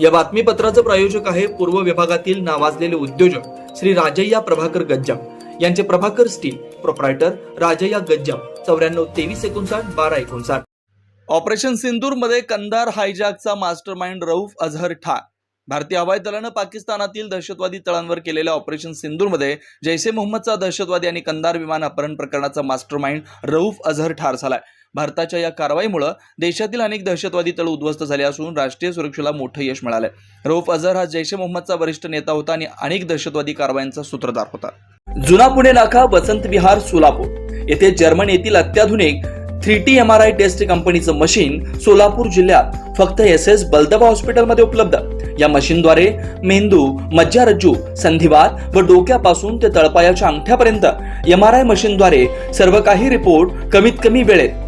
या बातमीपत्राचं प्रायोजक आहे पूर्व विभागातील नावाजलेले उद्योजक श्री राजय्या प्रभाकर गज्जाम. यांचे प्रभाकर स्टील प्रोप्रायटर राजय्या गज्जाम. चौऱ्याण्णव तेवीस एकोणसाठ बारा एकोणसाठ. ऑपरेशन सिंदूरमध्ये कंदार हायजॅकचा मास्टर माइंड रऊफ अझहर ठार. भारतीय हवाई दलानं पाकिस्तानातील दहशतवादी तळांवर केलेल्या ऑपरेशन सिंदूरमध्ये जैसे मोहम्मदचा दहशतवादी आणि कंदार विमान अपहरण प्रकरणाचा मास्टर माइंड रऊफ अझहर ठार झालाय. भारताच्या या कारवाईमुळे देशातील अनेक दहशतवादी तळ उद्ध्वस्त झाले असून राष्ट्रीय सुरक्षेला मोठं यश मिळालंय. रौफ अझर हा जैश ए मोहम्मदचा वरिष्ठ नेता होता आणि अनेक दहशतवादी कारवायांचा सूत्रधार होता. जुना पुणे नाका वसंत विहार सोलापूर. येथे जर्मन येथील अत्याधुनिक three T M R I test कंपनीचं मशीन सोलापूर जिल्ह्यात फक्त एस एस बलदबा हॉस्पिटलमध्ये उपलब्ध. या मशीनद्वारे मेंदू मज्जारज्जू संधिवात व डोक्यापासून ते तळपायाच्या अंगठ्यापर्यंत एम आर आय मशीनद्वारे सर्व काही रिपोर्ट कमीत कमी वेळेत